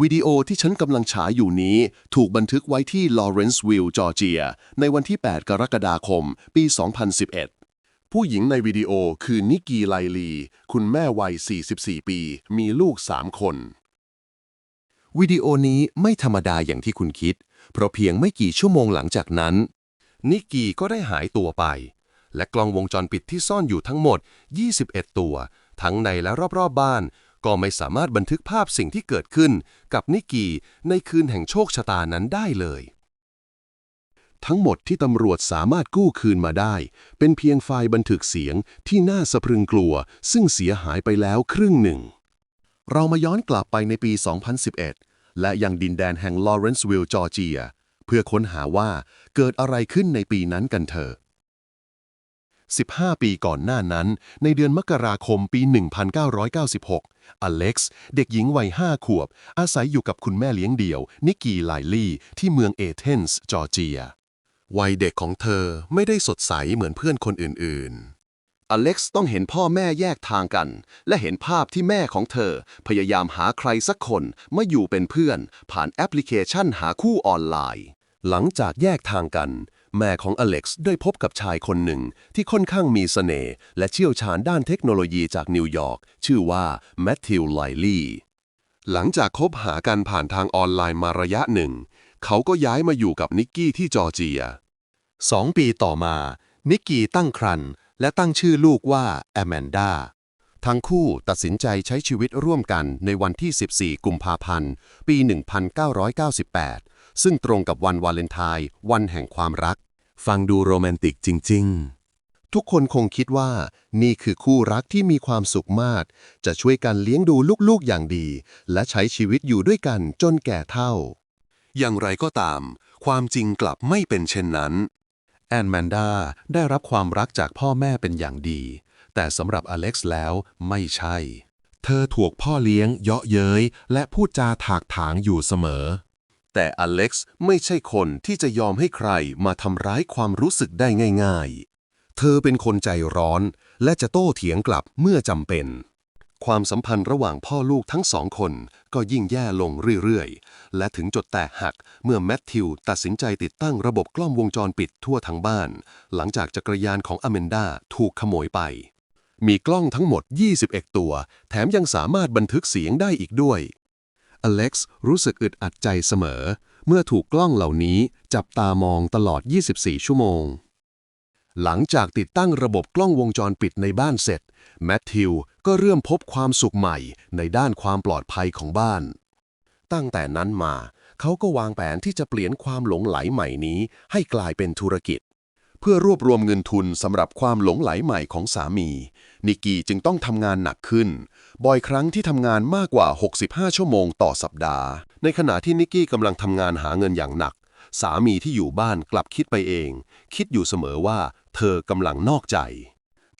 วิดีโอที่ฉันกำลังฉายอยู่นี้ ถูกบันทึกไว้ที่ลอเรนซ์วิลล์จอร์เจีย ในวันที่ 8 กรกฎาคม ปี 2011 ผู้หญิงในวิดีโอคือนิกกี้ไลลี คุณแม่วัย 44 ปี มีลูก 3 คน วิดีโอนี้ไม่ธรรมดาอย่างที่คุณคิด เพราะเพียงไม่กี่ชั่วโมงหลังจากนั้น นิกกี้ก็ได้หายตัวไป และกล้องวงจรปิดที่ซ่อนอยู่ทั้งหมด 21 ตัว ทั้งในและรอบๆบบ้าน ก็ไม่สามารถบันทึกภาพสิ่งที่เกิดขึ้นกับนิกกี้ในคืนแห่งโชคชะตานั้นได้เลย ทั้งหมดที่ตำรวจสามารถกู้คืนมาได้ เป็นเพียงไฟล์บันทึกเสียงที่น่าสะพรึงกลัว ซึ่งเสียหายไปแล้วครึ่งหนึ่ง เรามาย้อนกลับไปในปี 2011 และยังดินแดนแห่งลอเรนซ์วิลล์จอร์เจีย เพื่อค้นหาว่าเกิดอะไรขึ้นในปีนั้นกันเถอะ 15 ปีก่อนหน้านั้น ในเดือนมกราคมปี 1996 อเล็กซ์ เด็กหญิงวัย 5 ขวบ อาศัยอยู่กับคุณแม่เลี้ยงเดี่ยว นิกกี้ไลลี่ ที่เมืองเอเธนส์จอร์เจีย วัยเด็กของเธอไม่ได้สดใสเหมือนเพื่อนคนอื่นๆอเล็กซ์ต้องเห็นพ่อแม่แยกทางกัน และเห็นภาพที่แม่ของเธอ พยายามหาใครสักคนมาอยู่เป็นเพื่อน ผ่านแอปพลิเคชันหาคู่ออนไลน์ หลังจากแยกทางกัน แม่ของอเล็กซ์ได้พบกับชายคนหนึ่งที่ค่อนข้างมีเสน่ห์และเชี่ยวชาญด้านเทคโนโลยีจากนิวยอร์กชื่อว่าแมทธิวไลลี่ หลังจากคบหากันผ่านทางออนไลน์มาระยะหนึ่ง เขาก็ย้ายมาอยู่กับนิกกี้ที่จอร์เจียสองปีต่อมา นิกกี้ตั้งครรภ์และตั้งชื่อลูกว่าแอมแมนดาทั้งคู่ตัดสินใจใช้ชีวิตร่วมกันในวันที่ 14 กุมภาพันธ์ ปี 1998 ซึ่งตรงกับวันวาเลนไทน์วันแห่งความรัก ฟังดูโรแมนติกจริง ๆ ทุกคนคงคิดว่า นี่คือคู่รักที่มีความสุขมาก จะช่วยกันเลี้ยงดูลูกๆอย่างดี และใช้ชีวิตอยู่ด้วยกันจนแก่เฒ่า อย่างไรก็ตาม ความจริงกลับไม่เป็นเช่นนั้น แอนแมนดาได้รับความรักจากพ่อแม่เป็นอย่างดี แต่สำหรับอเล็กซ์แล้วไม่ใช่ เธอถูกพ่อเลี้ยง เยาะเย้ยและพูดจาถากถางอยู่เสมอ แต่อเล็กซ์ไม่ใช่คนที่จะยอมให้ใครมาทำร้ายความรู้สึกได้ง่าย ๆ เธอเป็นคนใจร้อน และจะโต้เถียงกลับเมื่อจำเป็น ความสัมพันธ์ระหว่างพ่อลูกทั้งสองคนก็ยิ่งแย่ลงเรื่อยๆ และถึงจดแตกหักเมื่อแมทธิวตัดสินใจติดตั้งระบบกล้องวงจรปิดทั่วทั้งบ้าน หลังจากจักรยานของอเมนดาถูกขโมยไป มีกล้องทั้งหมด 21 ตัว แถมยังสามารถบันทึกเสียงได้อีกด้วย อเล็กซ์รู้สึกอึดอัดใจเสมอ เมื่อถูกกล้องเหล่านี้จับตามองตลอด 24 ชั่วโมง หลังจากติดตั้งระบบกล้องวงจรปิดในบ้านเสร็จ แมทธิวก็เริ่มพบความสุขใหม่ในด้านความปลอดภัยของบ้าน ตั้งแต่นั้นมา เขาก็วางแผนที่จะเปลี่ยนความหลงไหลใหม่นี้ ให้กลายเป็นธุรกิจ เพื่อรวบรวมเงินทุนสำหรับความหลงไหลใหม่ของสามี นิกกี้จึงต้องทำงานหนักขึ้น บ่อยครั้งที่ทำงานมากกว่า 65 ชั่วโมงต่อสัปดาห์ ในขณะที่นิกกี้กำลังทำงานหาเงินอย่างหนัก สามีที่อยู่บ้านกลับคิดไปเอง คิดอยู่เสมอว่าเธอกำลังนอกใจ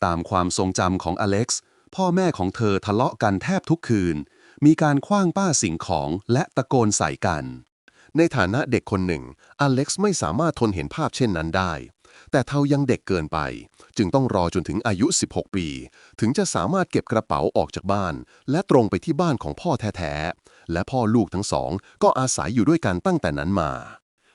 ตามความทรงจำของอเล็กซ์พ่อแม่ของเธอทะเลาะกันแทบทุกคืน มีการคว้างป้าสิ่งของและตะโกนใส่กัน ในฐานะเด็กคนหนึ่ง อเล็กซ์ไม่สามารถทนเห็นภาพเช่นนั้นได้ แต่เทายังเด็กเกินไป จึงต้องรอจนถึงอายุ 16 ปี ถึงจะสามารถเก็บกระเป๋าออกจากบ้าน และตรงไปที่บ้านของพ่อแท้ๆ และพ่อลูกทั้งสอง ก็อาศัยอยู่ด้วยกันตั้งแต่นั้นมา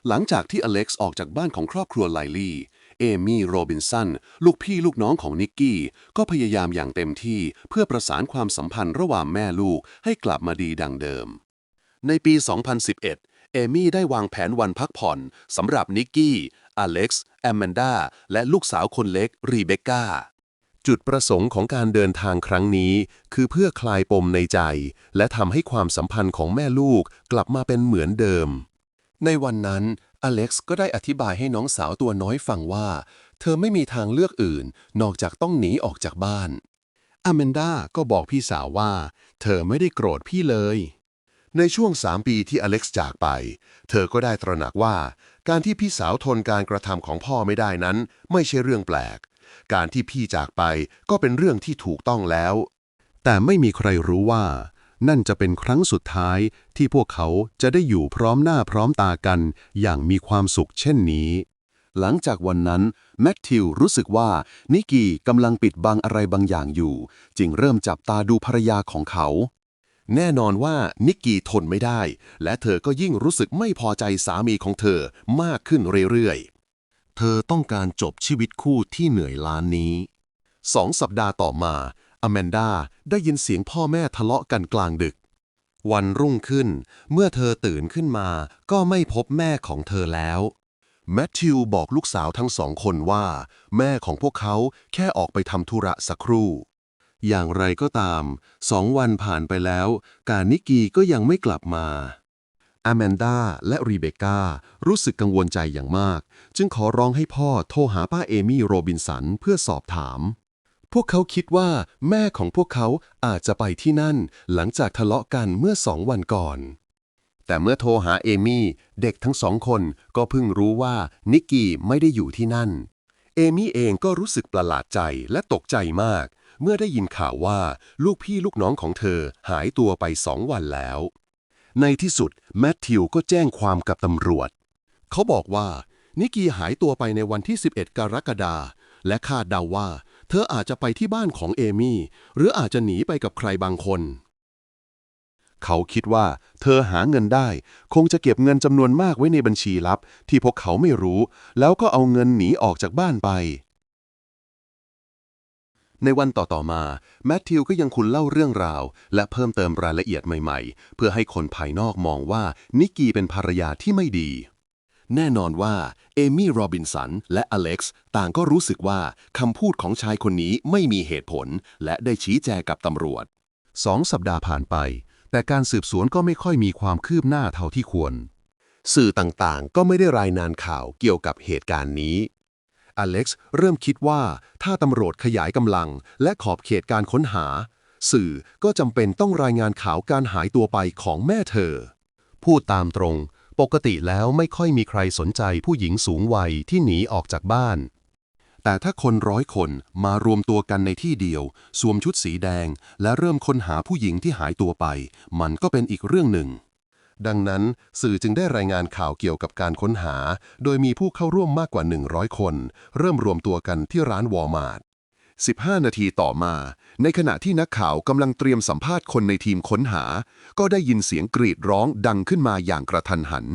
หลังจากที่อเล็กซ์ออกจากบ้านของครอบครัวไลลี่เอมี่โรบินสันลูกพี่ลูกน้องของนิกกี้ ก็พยายามอย่างเต็มที่เพื่อประสานความสัมพันธ์ระหว่างแม่ลูกให้กลับมาดีดังเดิม ในปี 2011 เอมี่ได้วางแผนวันพักผ่อนสำหรับนิกกี้ อเล็กซ์แอมแมนดาและลูกสาวคนเล็ก รีเบคก้า จุดประสงค์ของการเดินทางครั้งนี้ คือเพื่อคลายปมในใจ และทำให้ความสัมพันธ์ของแม่ลูกกลับมาเป็นเหมือนเดิม ในวันนั้นอเล็กซ์ก็ได้อธิบายให้น้องสาวตัวน้อยฟังว่า เธอไม่มีทางเลือกอื่น นอกจากต้องหนีออกจากบ้านอเมนดาก็บอกพี่สาวว่า เธอไม่ได้โกรธพี่เลย ในช่วง3ปีที่อเล็กซ์จากไป เธอก็ได้ตระหนักว่า การที่พี่สาวทนการกระทำของพ่อไม่ได้นั้น ไม่ใช่เรื่องแปลก การที่พี่จากไปก็เป็นเรื่องที่ถูกต้องแล้ว แต่ไม่มีใครรู้ว่า นั่นจะเป็นครั้งสุดท้ายที่พวกเขาจะได้อยู่พร้อมหน้าพร้อมตากัน อย่างมีความสุขเช่นนี้ หลังจากวันนั้น แมทธิวรู้สึกว่า นิกกี้กำลังปิดบังอะไรบางอย่างอยู่ จึงเริ่มจับตาดูภรรยาของเขา แน่นอนว่านิกกี้ทนไม่ได้ และเธอก็ยิ่งรู้สึกไม่พอใจสามีของเธอมากขึ้นเรื่อยๆ เธอต้องการจบชีวิตคู่ที่เหนื่อยล้านนี้สองสัปดาห์ต่อมาอแมนดาได้ยินเสียงพ่อแม่ทะเลาะกันกลางดึก วันรุ่งขึ้น เมื่อเธอตื่นขึ้นมาก็ไม่พบแม่ของเธอแล้วแมทธิวบอกลูกสาวทั้งสองคนว่า แม่ของพวกเขาแค่ออกไปทำธุระสักครู่ อย่างไรก็ตามสองวันผ่านไปแล้ว การนิกกี้ก็ยังไม่กลับมาอแมนดาและรีเบคก้ารู้สึกกังวลใจอย่างมาก จึงขอร้องให้พ่อโทรหาป้าเอมี่โรบินสันเพื่อสอบถาม พวกเขาคิดว่าแม่ของพวกเขาอาจจะไปที่นั่น หลังจากทะเลาะกันเมื่อสองวันก่อน แต่เมื่อโทรหาเอมี่เด็กทั้งสองคนก็เพิ่งรู้ว่านิกกี้ไม่ได้อยู่ที่นั่น เอมี่เองก็รู้สึกประหลาดใจและตกใจมาก เมื่อได้ยินข่าวว่าลูกพี่ลูกน้องของเธอหายตัวไปสองวันแล้ว ในที่สุดแมทธิวก็แจ้งความกับตำรวจ เขาบอกว่า นิกกี้หายตัวไปในวันที่ 11 กรกฎาคมและคาดเดาว่า เธออาจจะไปที่บ้านของเอมี่ หรืออาจจะหนีไปกับใครบางคน เขาคิดว่า เธอหาเงินได้ คงจะเก็บเงินจำนวนมากไว้ในบัญชีลับ ที่พวกเขาไม่รู้ แล้วก็เอาเงินหนีออกจากบ้านไป ในวันต่อๆมา แมทธิวก็ยังคุณเล่าเรื่องราว และเพิ่มเติมรายละเอียดใหม่ๆ เพื่อให้คนภายนอกมองว่านิกกี้เป็นภรรยาที่ไม่ดี แน่นอนว่าเอมี่โรบินสันและอเล็กซ์ต่างก็รู้สึกว่าคำพูดของชายคนนี้ไม่มีเหตุผล และได้ชี้แจงกับตำรวจสองสัปดาห์ผ่านไป แต่การสืบสวนก็ไม่ค่อยมีความคืบหน้าเท่าที่ควร สื่อต่างๆ ก็ไม่ได้รายงานข่าวเกี่ยวกับเหตุการณ์นี้ อเล็กซ์เริ่มคิดว่าถ้าตำรวจขยายกำลัง และขอบเขตการค้นหา สื่อก็จำเป็นต้องรายงานข่าวการหายตัวไปของแม่เธอ พูดตามตรง ปกติแล้วไม่ค่อยมีใครสนใจผู้หญิงสูงวัยที่หนีออกจากบ้าน แต่ถ้าคนร้อยคนมารวมตัวกันในที่เดียว สวมชุดสีแดง และเริ่มค้นหาผู้หญิงที่หายตัวไป มันก็เป็นอีกเรื่องหนึ่ง ดังนั้นสื่อจึงได้รายงานข่าวเกี่ยวกับการค้นหา โดยมีผู้เข้าร่วมมากกว่า 100 คน เริ่มรวมตัวกันที่ร้านวอลมาร์ท15 นาทีต่อมา ในขณะที่นักข่าวกำลังเตรียมสัมภาษณ์คนในทีมค้นหา ก็ได้ยินเสียงกรีดร้องดังขึ้นมาอย่างกระทันหัน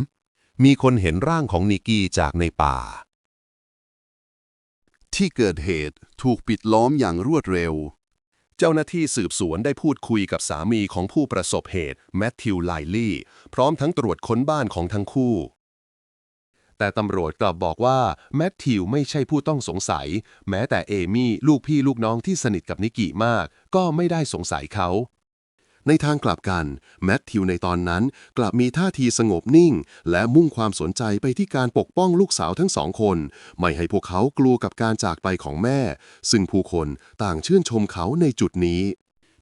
มีคนเห็นร่างของนิกกี้จากในป่า ที่เกิดเหตุถูกปิดล้อมอย่างรวดเร็ว เจ้าหน้าที่สืบสวนได้พูดคุยกับสามีของผู้ประสบเหตุแมทธิวไลลี่ พร้อมทั้งตรวจค้นบ้านของทั้งคู่ แต่ตำรวจกลับบอกว่าแมทธิวไม่ใช่ผู้ต้องสงสัย แม้แต่เอมี่ลูกพี่ลูกน้องที่สนิทกับนิกกี้มาก ก็ไม่ได้สงสัยเขา ในทางกลับกัน แมทธิวในตอนนั้นกลับมีท่าทีสงบนิ่ง และมุ่งความสนใจไปที่การปกป้องลูกสาวทั้งสองคน ไม่ให้พวกเขากลัวกับการจากไปของแม่ ซึ่งผู้คนต่างชื่นชมเขาในจุดนี้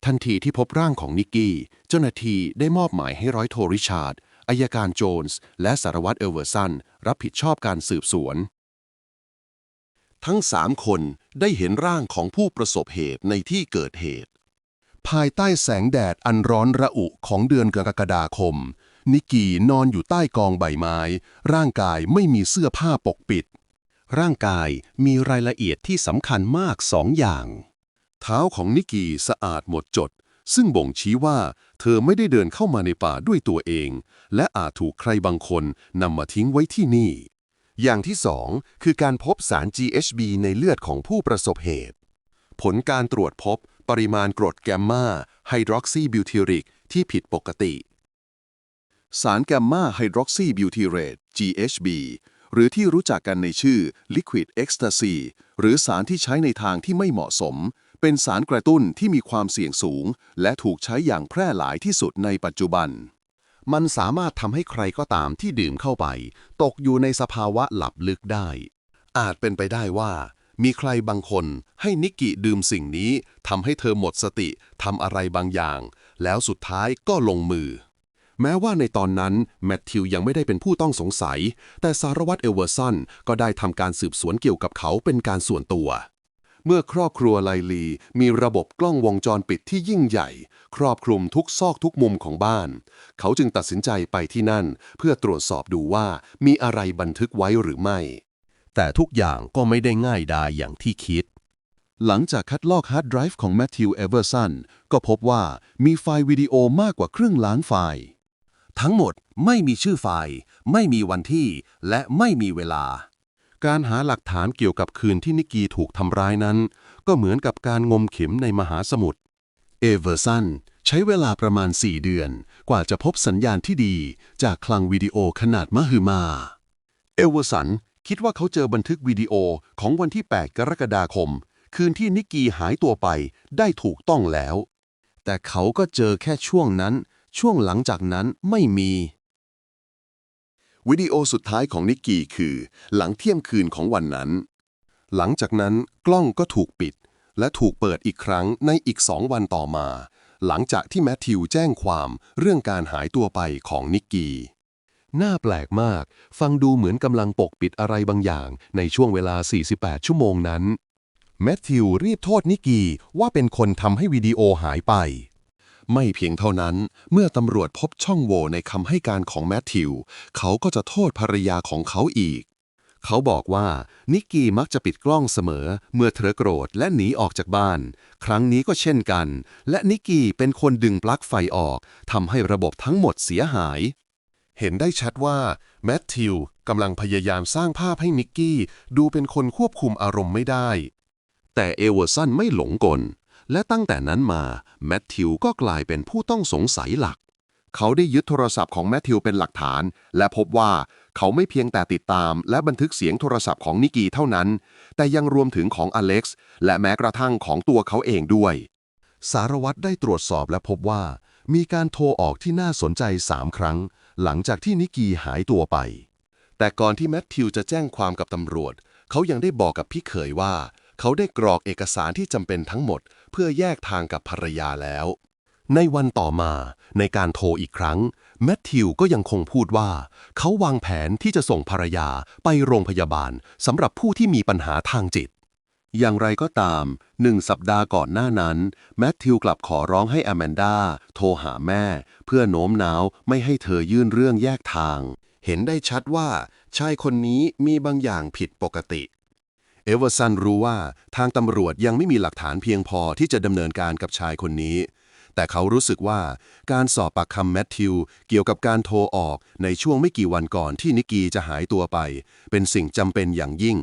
ทันทีที่พบร่างของนิกกี้ เจ้าหน้าที่ได้มอบหมายให้ร้อยโทริชาร์ดอายการโจนส์และสารวัตรเอเวอร์สันรับผิดชอบการสืบสวน ทั้งสามคนได้เห็นร่างของผู้ประสบเหตุในที่เกิดเหตุ ภายใต้แสงแดดอันร้อนระอุของเดือนกรกฎาคม นิกกี้นอนอยู่ใต้กองใบไม้ ร่างกายไม่มีเสื้อผ้าปกปิด ร่างกายมีรายละเอียดที่สำคัญมากสองอย่าง เท้าของนิกกี้สะอาดหมดจด ซึ่งบ่งชี้ว่า เธอไม่ได้เดินเข้ามาในป่าด้วยตัวเอง และอาจถูกใครบางคนนำมาทิ้งไว้ที่นี่ อย่างที่สองคือการพบสาร GHB ในเลือดของผู้ประสบเหตุ ผลการตรวจพบ ปริมาณกรดแกมมาไฮดรอกซีบิวทิริกที่ผิดปกติ สารแกมมาไฮดรอกซีบิวทิเรต GHB หรือที่รู้จักกันในชื่อ Liquid Ecstasy หรือสารที่ใช้ในทางที่ไม่เหมาะสม เป็นสารกระตุ้นที่มีความเสี่ยงสูง และถูกใช้อย่างแพร่หลายที่สุดในปัจจุบัน มันสามารถทำให้ใครก็ตามที่ดื่มเข้าไป ตกอยู่ในสภาวะหลับลึกได้ อาจเป็นไปได้ว่า มีใครบางคนให้นิกกี้ดื่มสิ่งนี้ทำให้เธอหมดสติทำอะไรบางอย่าง แล้วสุดท้ายก็ลงมือ แม้ว่าในตอนนั้นแมทธิวยังไม่ได้เป็นผู้ต้องสงสัย แต่สารวัตรเอเวอร์สันก็ได้ทำการสืบสวนเกี่ยวกับเขาเป็นการส่วนตัว เมื่อครอบครัวไลลีมีระบบกล้องวงจรปิดที่ยิ่งใหญ่ ครอบคลุมทุกซอกทุกมุมของบ้าน เขาจึงตัดสินใจไปที่นั่น เพื่อตรวจสอบดูว่ามีอะไรบันทึกไว้หรือไม่ แต่ทุกอย่างก็ไม่ได้ง่ายดายอย่างที่คิด หลังจากคัดลอกฮาร์ดไดรฟ์ของแมทธิวเอเวอร์สันก็พบว่ามีไฟล์วิดีโอมากกว่าครึ่งล้านไฟล์ ทั้งหมดไม่มีชื่อไฟล์ ไม่มีวันที่ และไม่มีเวลา การหาหลักฐานเกี่ยวกับคืนที่นิกกี้ถูกทำร้ายนั้น ก็เหมือนกับการงมเข็มในมหาสมุทรเอเวอร์สันใช้เวลาประมาณ 4 เดือน กว่าจะพบสัญญาณที่ดีจากคลังวิดีโอขนาดมหึมา เอเวอร์สัน คิดว่าเขาเจอบันทึกวิดีโอของวันที่ 8 กรกฎาคม คืนที่นิกกี้หายตัวไปได้ถูกต้องแล้ว แต่เขาก็เจอแค่ช่วงนั้น ช่วงหลังจากนั้นไม่มี วิดีโอสุดท้ายของนิกกี้คือ หลังเที่ยงคืนของวันนั้น หลังจากนั้นกล้องก็ถูกปิด และถูกเปิดอีกครั้งในอีกสองวันต่อมา หลังจากที่แมทธิวแจ้งความเรื่องการหายตัวไปของนิกกี้ น่าแปลกมาก ฟังดูเหมือนกำลังปกปิดอะไรบางอย่างในช่วงเวลา 48 ชั่วโมงนั้น แมทธิวรีบโทษนิกกี้ว่าเป็นคนทำให้วิดีโอหายไป ไม่เพียงเท่านั้น เมื่อตำรวจพบช่องโหว่ในคำให้การของแมทธิว เขาก็จะโทษภรรยาของเขาอีก เขาบอกว่านิกกี้มักจะปิดกล้องเสมอ เมื่อเธอโกรธและหนีออกจากบ้าน ครั้งนี้ก็เช่นกัน และนิกกี้เป็นคนดึงปลั๊กไฟออกทำให้ระบบทั้งหมดเสียหาย เห็นได้ชัดว่าแมทธิวกำลังพยายามสร้างภาพให้นิกกี้ดูเป็นคนควบคุมอารมณ์ไม่ได้ แต่เอเวอร์สันไม่หลงกล และตั้งแต่นั้นมาแมทธิวก็กลายเป็นผู้ต้องสงสัยหลัก เขาได้ยึดโทรศัพท์ของแมทธิวเป็นหลักฐาน และพบว่าเขาไม่เพียงแต่ติดตาม และบันทึกเสียงโทรศัพท์ของนิกกี้เท่านั้น แต่ยังรวมถึงของอเล็กซ์และแม้กระทั่งของตัวเขาเองด้วย สารวัตรได้ตรวจสอบและพบว่า มีการโทรออกที่น่าสนใจ 3 ครั้ง หลังจากที่นิกีหายตัวไป แต่ก่อนที่แมทธิวจะแจ้งความกับตำรวจ เขายังได้บอกกับพี่เขยว่า เขาได้กรอกเอกสารที่จำเป็นทั้งหมด เพื่อแยกทางกับภรรยาแล้ว ในวันต่อมาในการโทรอีกครั้ง แมทธิวก็ยังคงพูดว่า เขาวางแผนที่จะส่งภรรยาไปโรงพยาบาลสำหรับผู้ที่มีปัญหาทางจิต อย่างไรก็ตามหนึ่งสัปดาห์ก่อนหน้านั้น แมทธิวกลับขอร้องให้อแมนดาโทรหาแม่ เพื่อโน้มน้าวไม่ให้เธอยื่นเรื่องแยกทาง เห็นได้ชัดว่า ชายคนนี้มีบางอย่างผิดปกติ เอเวอร์สันรู้ว่าทางตำรวจยังไม่มีหลักฐานเพียงพอที่จะดำเนินการกับชายคนนี้ แต่เขารู้สึกว่าการสอบปากคำแมทธิวเกี่ยวกับการโทรออกในช่วงไม่กี่วันก่อนที่นิกกี้จะหายตัวไป เป็นสิ่งจำเป็นอย่างยิ่ง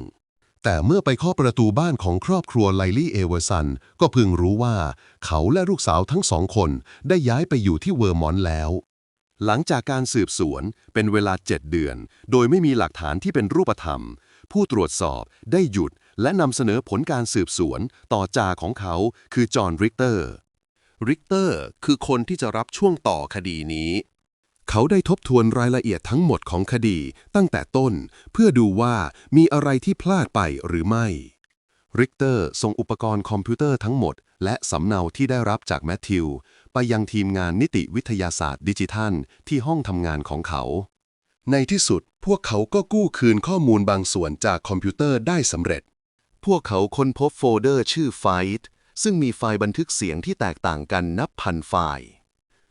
แต่เมื่อไปเคาะประตูบ้านของครอบครัวไลลี่เอเวอร์สัน ก็เพิ่งรู้ว่า เขาและลูกสาวทั้งสองคนได้ย้ายไปอยู่ที่เวอร์มอนต์แล้ว หลังจากการสืบสวนเป็นเวลา 7 เดือน โดยไม่มีหลักฐานที่เป็นรูปธรรม ผู้ตรวจสอบได้หยุดและนำเสนอผลการสืบสวนต่อจ่าของเขาคือจอห์นริกเตอร์ริกเตอร์คือคนที่จะรับช่วงต่อคดีนี้ เขาได้ทบทวนรายละเอียดทั้งหมดของคดีตั้งแต่ต้น เพื่อดูว่ามีอะไรที่พลาดไปหรือไม่ริกเตอร์ส่งอุปกรณ์คอมพิวเตอร์ทั้งหมด และสำเนาที่ได้รับจากแมทธิว ไปยังทีมงานนิติวิทยาศาสตร์ดิจิทัล ที่ห้องทำงานของเขา ในที่สุดพวกเขาก็กู้คืนข้อมูลบางส่วนจากคอมพิวเตอร์ได้สำเร็จ พวกเขาค้นพบโฟลเดอร์ชื่อ Fight ซึ่งมีไฟล์บันทึกเสียงที่แตกต่างกันนับพันไฟล์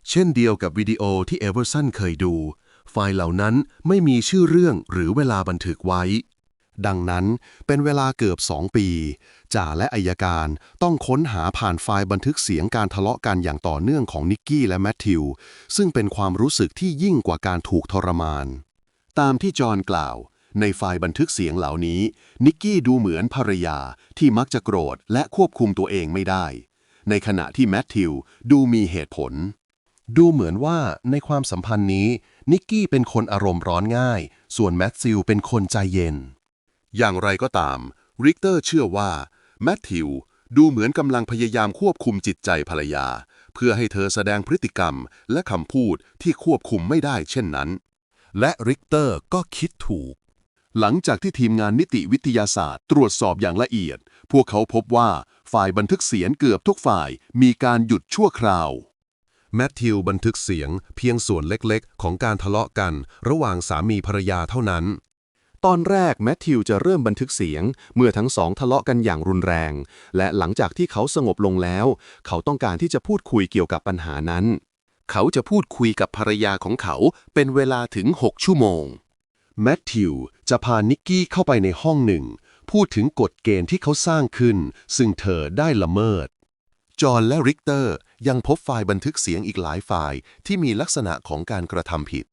เช่นเดียวกับวิดีโอที่เอเวอร์สันเคยดู ไฟล์เหล่านั้นไม่มีชื่อเรื่องหรือเวลาบันทึกไว้ ดังนั้นเป็นเวลาเกือบ 2 ปีจ่าและอายการต้องค้นหาผ่านไฟล์บันทึกเสียงการทะเลาะกันอย่างต่อเนื่องของนิกกี้และแมทธิว ซึ่งเป็นความรู้สึกที่ยิ่งกว่าการถูกทรมาน ตามที่จอห์นกล่าว ในไฟล์บันทึกเสียงเหล่านี้ นิกกี้ดูเหมือนภรรยาที่มักจะโกรธและควบคุมตัวเองไม่ได้ ในขณะที่แมทธิวดูมีเหตุผล ดูเหมือนว่าในความสัมพันธ์นี้ นิกกี้เป็นคนอารมณ์ร้อนง่าย ส่วนแมทธิวเป็นคนใจเย็น อย่างไรก็ตาม ริกเตอร์เชื่อว่าแมทธิวดูเหมือนกำลังพยายามควบคุมจิตใจภรรยา เพื่อให้เธอแสดงพฤติกรรมและคำพูดที่ควบคุมไม่ได้เช่นนั้น และริกเตอร์ก็คิดถูก หลังจากที่ทีมงานนิติวิทยาศาสตร์ ตรวจสอบอย่างละเอียด พวกเขาพบว่าฝ่ายบันทึกเสียงเกือบทุกฝ่ายมีการหยุดชั่วคราว แมทธิวบันทึกเสียงเพียงส่วนเล็กๆ ของการทะเลาะกัน ระหว่างสามีภรรยาเท่านั้น ตอนแรกแมทธิวจะเริ่มบันทึกเสียง เมื่อทั้งสองทะเลาะกันอย่างรุนแรง และหลังจากที่เขาสงบลงแล้ว เขาต้องการที่จะพูดคุยเกี่ยวกับปัญหานั้น เขาจะพูดคุยกับภรรยาของเขาเป็นเวลาถึง 6 ชั่วโมงแมทธิวจะพานิกกี้เข้าไปในห้องหนึ่งพพูดถึงกฎเกณฑ์ที่เขาสร้างขึ้น ซึ่งเธอได้ละเมิด จอห์นและริกเตอร์ยังพบไฟล์บันทึกเสียงอีกหลายไฟล์ที่มีลักษณะของการกระทำผิด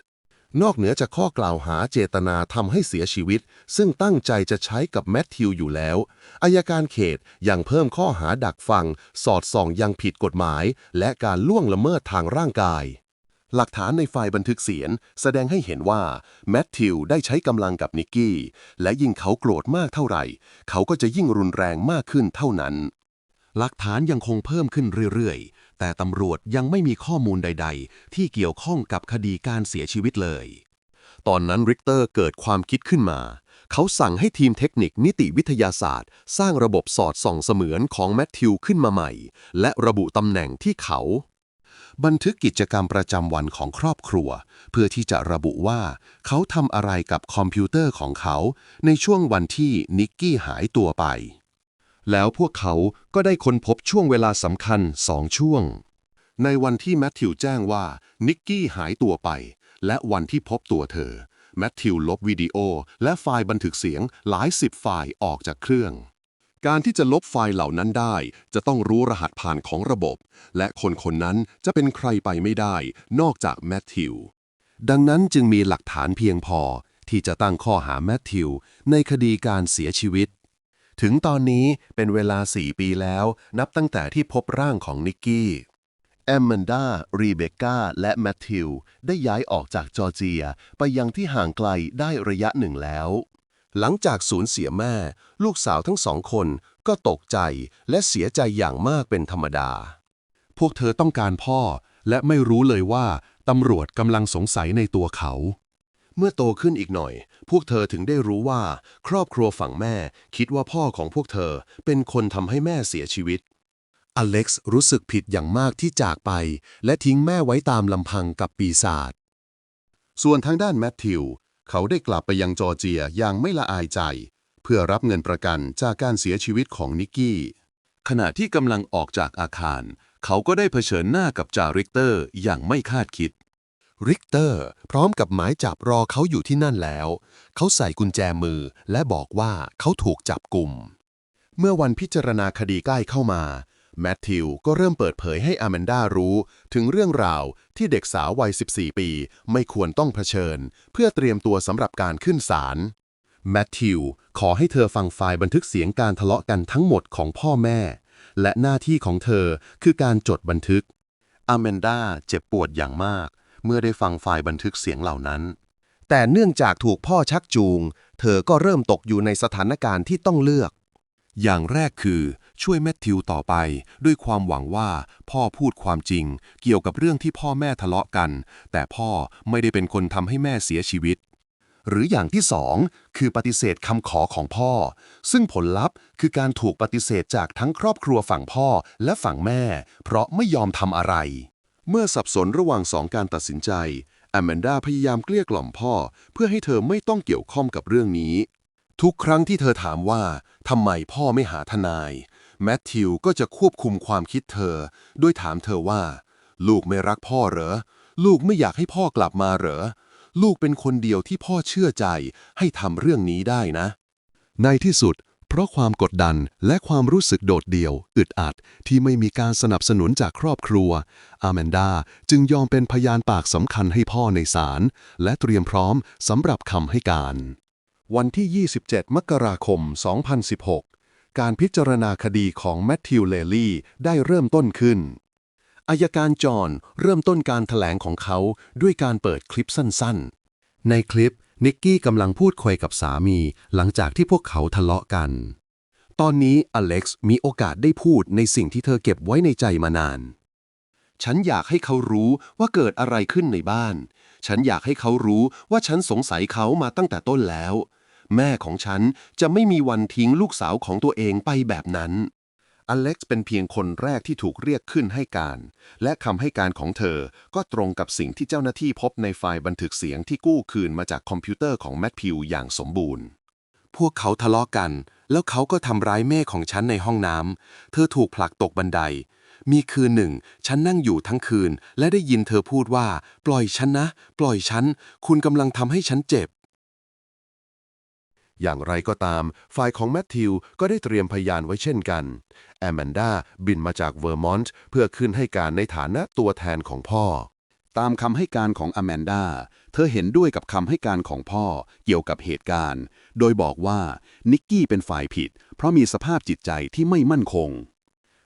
นอกเหนือจากข้อกล่าวหาเจตนาทำให้เสียชีวิต ซึ่งตั้งใจจะใช้กับแมทธิวอยู่แล้ว อายการเขตยังเพิ่มข้อหาดักฟัง สอดส่องยังผิดกฎหมาย และการล่วงละเมิดทางร่างกาย หลักฐานในไฟล์บันทึกเสียง แสดงให้เห็นว่าแมทธิวได้ใช้กำลังกับนิกกี้ และยิ่งเขาโกรธมากเท่าไหร่ เขาก็จะยิ่งรุนแรงมากขึ้นเท่านั้น หลักฐานยังคงเพิ่มขึ้นเรื่อยๆ แต่ตำรวจยังไม่มีข้อมูลใด ๆ ที่เกี่ยวข้องกับคดีการเสียชีวิตเลย ตอนนั้นริกเตอร์เกิดความคิดขึ้นมา เขาสั่งให้ทีมเทคนิคนิติวิทยาศาสตร์ สร้างระบบสอดส่องเสมือนของแมทธิวขึ้นมาใหม่ และระบุตำแหน่งที่เขา บันทึกกิจกรรมประจำวันของครอบครัว เพื่อที่จะระบุว่า เขาทำอะไรกับคอมพิวเตอร์ของเขา ในช่วงวันที่นิกกี้หายตัวไป แล้วพวกเขาก็ได้ค้นพบช่วงเวลาสำคัญสองช่วง ในวันที่แมทธิวแจ้งว่านิกกี้หายตัวไป และวันที่พบตัวเธอ แมทธิวลบวิดีโอ และไฟล์บันทึกเสียงหลายสิบไฟล์ออกจากเครื่อง การที่จะลบไฟล์เหล่านั้นได้ จะต้องรู้รหัสผ่านของระบบ และคนคนนั้นจะเป็นใครไปไม่ได้ นอกจากแมทธิวดังนั้นจึงมีหลักฐานเพียงพอที่จะตั้งข้อหาแมทธิวในคดีการเสียชีวิต ถึงตอนนี้เป็นเวลา 4 ปีแล้ว นับตั้งแต่ที่พบร่างของนิกกี้แอมมันดา รีเบคก้า และแมทธิว ได้ย้ายออกจากจอร์เจีย ไปยังที่ห่างไกลได้ระยะหนึ่งแล้ว หลังจากสูญเสียแม่ ลูกสาวทั้งสองคนก็ตกใจและเสียใจอย่างมากเป็นธรรมดา พวกเธอต้องการพ่อ และไม่รู้เลยว่าตำรวจกำลังสงสัยในตัวเขา เมื่อโตขึ้นอีกหน่อย พวกเธอถึงได้รู้ว่า ครอบครัวฝั่งแม่คิดว่าพ่อของพวกเธอเป็นคนทำให้แม่เสียชีวิต อเล็กซ์รู้สึกผิดอย่างมากที่จากไป และทิ้งแม่ไว้ตามลำพังกับปีศาจ ส่วนทางด้านแมทธิว เขาได้กลับไปยังจอร์เจียอย่างไม่ละอายใจ เพื่อรับเงินประกันจากการเสียชีวิตของนิกกี้ ขณะที่กำลังออกจากอาคาร เขาก็ได้เผชิญหน้ากับจาริกเตอร์อย่างไม่คาดคิด ริกเตอร์ พร้อมกับหมายจับรอเขาอยู่ที่นั่นแล้ว เขาใส่กุญแจมือและบอกว่าเขาถูกจับกลุ่ม เมื่อวันพิจารณาคดีใกล้เข้ามา แมทธิวก็เริ่มเปิดเผยให้อแมนดารู้ ถึงเรื่องราวที่เด็กสาววัย 14 ปี ไม่ควรต้องเผชิญ เพื่อเตรียมตัวสำหรับการขึ้นศาลแมทธิวขอให้เธอฟังไฟล์บันทึกเสียงการทะเลาะกันทั้งหมดของพ่อแม่ และหน้าที่ของเธอคือการจดบันทึกอแมนดาเจ็บปวดอย่างมาก เมื่อได้ฟังไฟล์บันทึกเสียงเหล่านั้น แต่เนื่องจากถูกพ่อชักจูง เธอก็เริ่มตกอยู่ในสถานการณ์ที่ต้องเลือก อย่างแรกคือช่วยแมทธิวต่อไป ด้วยความหวังว่าพ่อพูดความจริง เกี่ยวกับเรื่องที่พ่อแม่ทะเลาะกัน แต่พ่อไม่ได้เป็นคนทำให้แม่เสียชีวิต หรืออย่างที่สองคือปฏิเสธคำขอของพ่อ ซึ่งผลลัพธ์คือการถูกปฏิเสธจากทั้งครอบครัวฝั่งพ่อและฝั่งแม่ เพราะไม่ยอมทำอะไร เมื่อสับสนระหว่างสองการตัดสินใจแอมแมนดาพยายามเกลี้ยกล่อมพ่อ เพื่อให้เธอไม่ต้องเกี่ยวข้องกับเรื่องนี้ ทุกครั้งที่เธอถามว่าทำไมพ่อไม่หาทนาย แมทธิวก็จะควบคุมความคิดเธอโดยถามเธอว่า ลูกไม่รักพ่อเหรอ ลูกไม่อยากให้พ่อกลับมาเหรอ ลูกเป็นคนเดียวที่พ่อเชื่อใจให้ทำเรื่องนี้ได้นะ ในที่สุด เพราะความกดดันและความรู้สึกโดดเดี่ยว อึดอัด ที่ไม่มีการสนับสนุนจากครอบครัว อาแมนดาจึงยอมเป็นพยานปากสำคัญให้พ่อในศาลและเตรียมพร้อมสำหรับคำให้การ วันที่ 27 มกราคม 2016 การพิจารณาคดีของแมทธิวเลลี่ได้เริ่มต้นขึ้นอายการจอห์นเริ่มต้นการถแถลงของเขาด้วยการเปิดคลิปสั้นๆ ในคลิป นิกกี้กำลังพูดคุยกับสามี หลังจากที่พวกเขาทะเลาะกัน ตอนนี้อเล็กซ์มีโอกาสได้พูดในสิ่งที่เธอเก็บไว้ในใจมานาน ฉันอยากให้เขารู้ว่าเกิดอะไรขึ้นในบ้าน ฉันอยากให้เขารู้ว่าฉันสงสัยเขามาตั้งแต่ต้นแล้ว แม่ของฉันจะไม่มีวันทิ้งลูกสาวของตัวเองไปแบบนั้น อเล็กซ์เป็นเพียงคนแรกที่ถูกเรียกขึ้นให้การ และคำให้การของเธอก็ตรงกับสิ่งที่เจ้าหน้าที่พบในไฟล์บันทึกเสียงที่กู้คืนมาจากคอมพิวเตอร์ของแมทพิวอย่างสมบูรณ์ พวกเขาทะเลาะกัน แล้วเขาก็ทำร้ายแม่ของฉันในห้องน้ำ เธอถูกผลักตกบันได มีคืนหนึ่ง ฉันนั่งอยู่ทั้งคืน และได้ยินเธอพูดว่า ปล่อยฉันนะ ปล่อยฉัน คุณกำลังทำให้ฉันเจ็บ อย่างไรก็ตาม ฝ่ายของแมทธิวก็ได้เตรียมพยานไว้เช่นกัน แอมแมนดาบินมาจากเวอร์มอนต์เพื่อขึ้นให้การในฐานะตัวแทนของพ่อ ตามคำให้การของอแมนดา เธอเห็นด้วยกับคำให้การของพ่อเกี่ยวกับเหตุการณ์ โดยบอกว่านิกกี้เป็นฝ่ายผิด เพราะมีสภาพจิตใจที่ไม่มั่นคง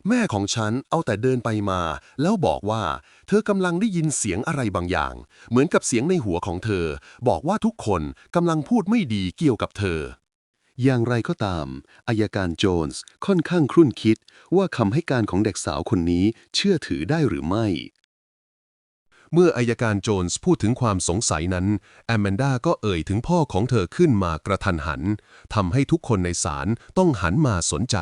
แม่ของฉันเอาแต่เดินไปมา แล้วบอกว่า เธอกำลังได้ยินเสียงอะไรบางอย่าง เหมือนกับเสียงในหัวของเธอ บอกว่าทุกคนกำลังพูดไม่ดีเกี่ยวกับเธอ อย่างไรก็ตามอายการโจนส์ค่อนข้างครุ่นคิดว่าคำให้การของเด็กสาวคนนี้เชื่อถือได้หรือไม่ เมื่ออายการโจนส์พูดถึงความสงสัยนั้นแอมแมนดาก็เอ่ยถึงพ่อของเธอขึ้นมากระทันหันทำให้ทุกคนในศาลต้องหันมาสนใจ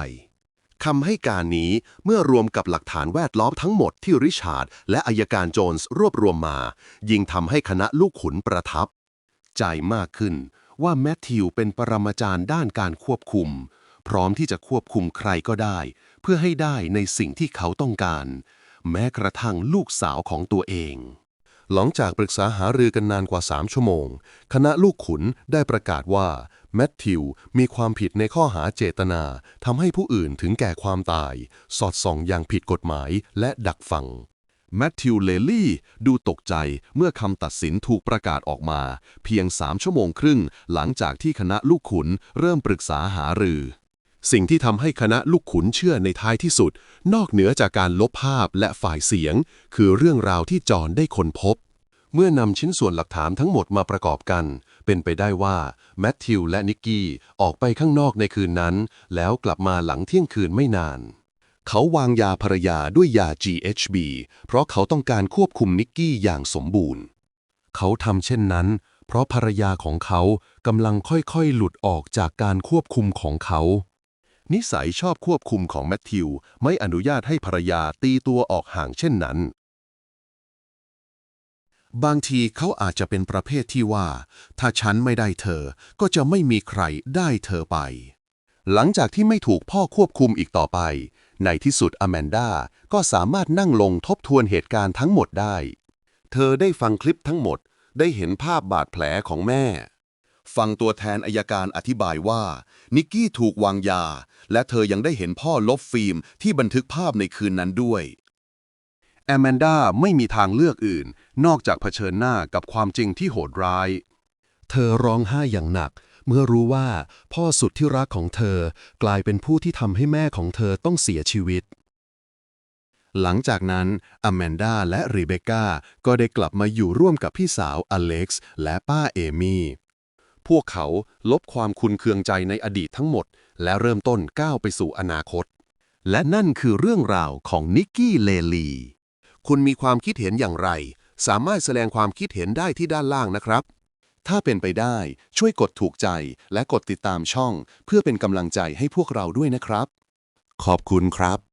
คำให้การนี้เมื่อรวมกับหลักฐานแวดล้อมทั้งหมดที่ริชาร์ดและอายการโจนส์รวบรวมมา ยิ่งทำให้คณะลูกขุนประทับ ใจมากขึ้นว่าแมทธิวเป็นปรมาจารย์ด้านการควบคุม พร้อมที่จะควบคุมใครก็ได้ เพื่อให้ได้ในสิ่งที่เขาต้องการ แม้กระทั่งลูกสาวของตัวเอง หลังจากปรึกษาหารือกันนานกว่า 3 ชั่วโมง คณะลูกขุนได้ประกาศว่าแมทธิวมีความผิดในข้อหาเจตนาทำให้ผู้อื่นถึงแก่ความตาย สอดส่องอย่างผิดกฎหมายและดักฟัง แมทธิวเลลี่ดูตกใจเมื่อคำตัดสินถูกประกาศออกมา เพียงสามชั่วโมงครึ่ง หลังจากที่คณะลูกขุนเริ่มปรึกษาหารือ สิ่งที่ทำให้คณะลูกขุนเชื่อในท้ายที่สุด นอกเหนือจากการลบภาพและฝ่ายเสียง คือเรื่องราวที่จอห์นได้ค้นพบ เมื่อนำชิ้นส่วนหลักฐานทั้งหมดมาประกอบกัน เป็นไปได้ว่าแมทธิวและนิกกี้ออกไปข้างนอกในคืนนั้น แล้วกลับมาหลังเที่ยงคืนไม่นาน เขาวางยาภรรยาด้วยยา GHB เพราะเขาต้องการควบคุมนิกกี้อย่างสมบูรณ์ เขาทำเช่นนั้นเพราะภรรยาของเขากำลังค่อยๆ หลุดออกจากการควบคุมของเขา นิสัยชอบควบคุมของแมทธิว ไม่อนุญาตให้ภรรยาตีตัวออกห่างเช่นนั้น บางทีเขาอาจจะเป็นประเภทที่ว่า ถ้าฉันไม่ได้เธอ ก็จะไม่มีใครได้เธอไป หลังจากที่ไม่ถูกพ่อควบคุมอีกต่อไป ในที่สุดอแมนดาก็สามารถนั่งลงทบทวนเหตุการณ์ทั้งหมดได้ เธอได้ฟังคลิปทั้งหมด ได้เห็นภาพบาดแผลของแม่ ฟังตัวแทนอายการอธิบายว่า นิกกี้ถูกวางยา และเธอยังได้เห็นพ่อลบฟิล์มที่บันทึกภาพในคืนนั้นด้วยแอมแมนดาไม่มีทางเลือกอื่น นอกจากเผชิญหน้ากับความจริงที่โหดร้าย เธอร้องไห้อย่างหนัก เมื่อรู้ว่าพ่อสุดที่รักของเธอ กลายเป็นผู้ที่ทำให้แม่ของเธอต้องเสียชีวิต หลังจากนั้นอแมนดาและรีเบคก้าก็ได้กลับมาอยู่ร่วมกับพี่สาวอเล็กซ์และป้าเอมี่ พวกเขาลบความคุนเคืองใจในอดีตทั้งหมด และเริ่มต้นก้าวไปสู่อนาคต และนั่นคือเรื่องราวของนิกกี้เลลี คุณมีความคิดเห็นอย่างไร สามารถแสดงความคิดเห็นได้ที่ด้านล่างนะครับ ถ้าเป็นไปได้ช่วยกดถูกใจและกดติดตามช่อง เพื่อเป็นกำลังใจให้พวกเราด้วยนะครับ ขอบคุณครับ